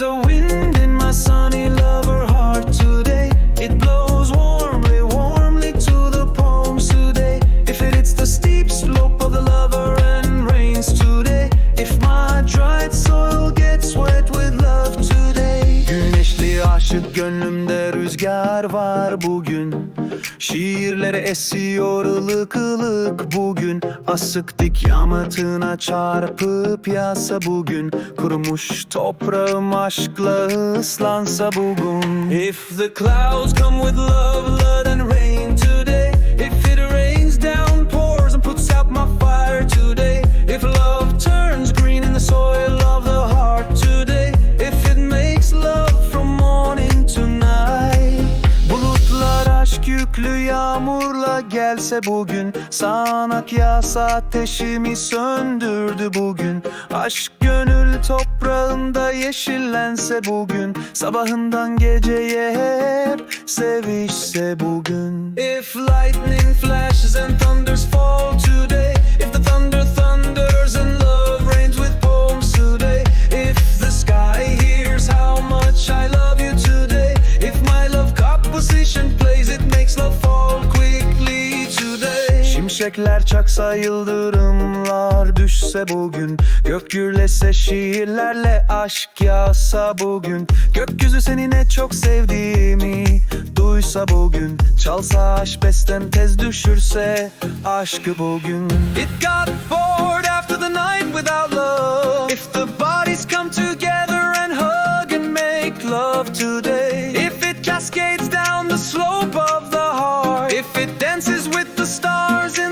So. Aşık gönlümde rüzgar var bugün. Şiirlere esiyor ılık ılık bugün. Asık dik yamatına çarpıp yağsa bugün. Kurumuş toprağım aşkla ıslansa bugün. If the clouds come with love, blood and rain yüklü yağmurla gelse bugün Sağanak yağsa ateşimi söndürdü bugün. Aşk gönül toprağında yeşillense bugün Sabahından geceye hep sevişse bugün. If lightning Şimşekler çaksa yıldırımlar düşse bugün. Gök gürlese şiirlerle aşk yağsa bugün. Gökyüzü seni ne çok sevdiğimi duysa bugün. Çalsa aşk bestem tez düşürse aşkı bugün. It got bored after the night without love. If the bodies come together and hug and make love today. If it cascades down the slope of the heart. If it dances with the stars in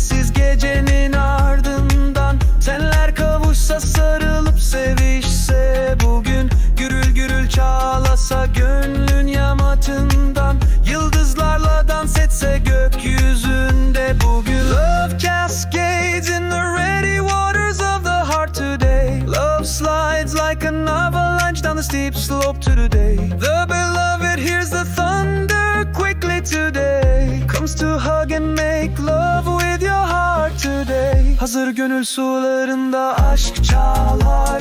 sevişmesiz gecenin ardından Tenler kavuşsa sarılıp sevişse bugün Gürül gürül çağlasa gönlün yamatından Yıldızlarla dans etse gökyüzünde bugün. Love cascades in the ready waters of the heart today. Love slides like an avalanche down the steep slope to today The beloved hears the thunder quickly today. Comes to hug and make love Hazır gönül sularında aşk çağlar